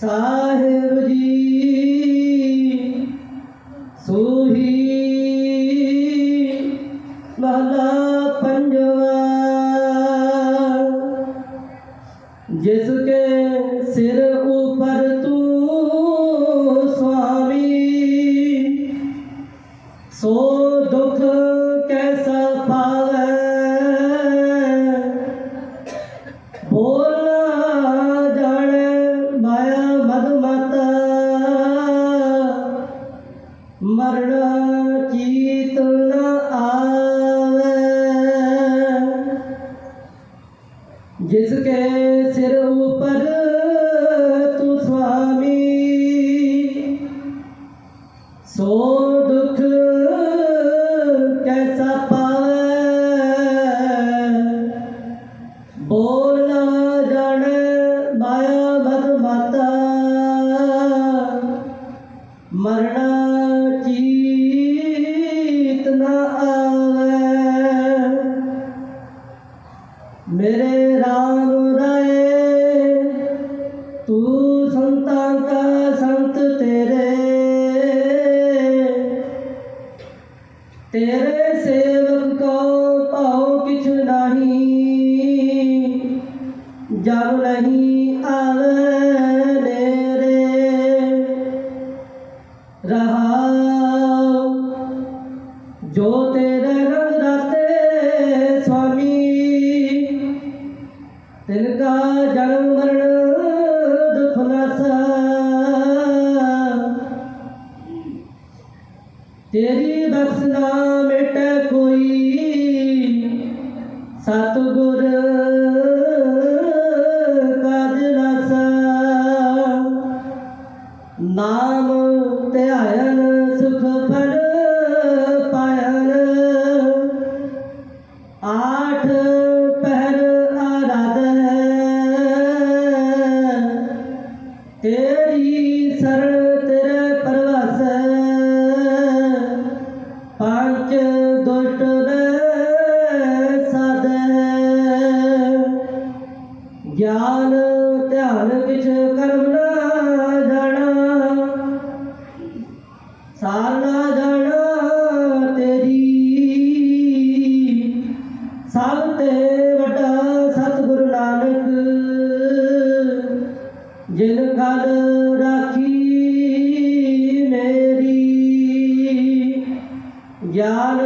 ਸਾਹਿਬ ਜੀ ਸੋਹੀ ਮਹਲਾ ਪੰਜਵਾ। ਜਿਸ ਕੇ ਸਿਰ ਮਰਨ ਚੀਤ ਨ ਆਵੇ। ਜਿਸ ਕੇ ਸਿਰ ਉਪਰ ਤੂੰ ਸੁਆਮੀ ਸੋ ਦੁਖ ਕੈਸਾ RAM ਰਾਏ। ਤੂੰ ਸੰਤਾਂ ਕਾ ਸੰਤ ਤੇਰੇ। ਤੇਰੇ ਸੇਵਕ ਕੋ ਭਾਉ ਕਿਛ ਨਹੀਂ। ਜਬ ਤੇਰੀ ਬਖਸ਼ ਨਾ ਮਿਟੈ ਕੋਈ। ਸਤਿਗੁਰ ਕਾਜ ਨਾਸਾ। ਨਾਮ ਧਿਆਇਨ ਸੁਖ ਫਲ ਪਾਇਨ। ਆਠ ਪਹਿਰ ਆਰਾਧ ਤੇਰੀ ਸਰਣ ਧਿਆਨ ਕਿਛ ਕਰਮ ਨਾ ਜਾਣਾ। ਸਾਰ ਨਾ ਜਾਣਾ ਤੇਰੀ। ਸਭ ਤੇ ਵੱਡਾ ਸਤਿਗੁਰੂ ਨਾਨਕ, ਜਿਨ ਗਲ ਰਾਖੀ ਮੇਰੀ। ਗਿਆਨ